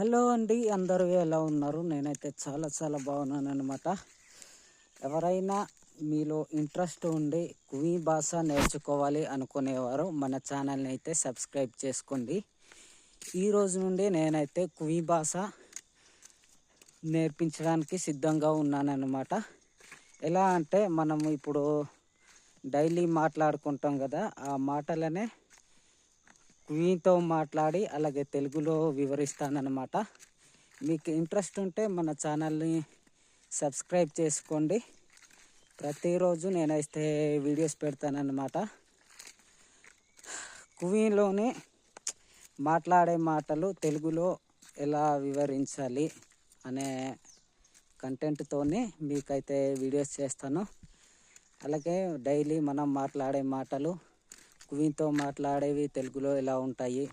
Hello అండి అందరూ ఎలా ఉన్నారు? నేనైతే చాలా చాలా బాగున్నాను అనమాట ఎవరైనా మీలో ఇంట్రెస్ట్ ఉండి కువీ భాష నేర్చుకోవాలి అనుకునేవారు మన ఛానల్ని అయితే సబ్స్క్రైబ్ చేసుకోండి. ఈ రోజు నుండి నేనైతే కువీ భాష నేర్పించడానికి సిద్ధంగా ఉన్నానన్నమాట. ఎలా అంటే మనం ఇప్పుడు డైలీ మాట్లాడుకుంటాం కదా ఆ మాటలనే క్వీన్తో మాట్లాడి అలాగే తెలుగులో వివరిస్తానన్నమాట. మీకు ఇంట్రెస్ట్ ఉంటే మన ఛానల్ని సబ్స్క్రైబ్ చేసుకోండి. ప్రతిరోజు నేనైతే వీడియోస్ పెడతానన్నమాట. కువీలోని మాట్లాడే మాటలు తెలుగులో ఎలా వివరించాలి అనే కంటెంట్తోనే మీకైతే వీడియోస్ చేస్తాను. అలాగే డైలీ మనం మాట్లాడే మాటలు కువీతో మాట్లాడేవి తెలుగులో ఎలా ఉంటాయి?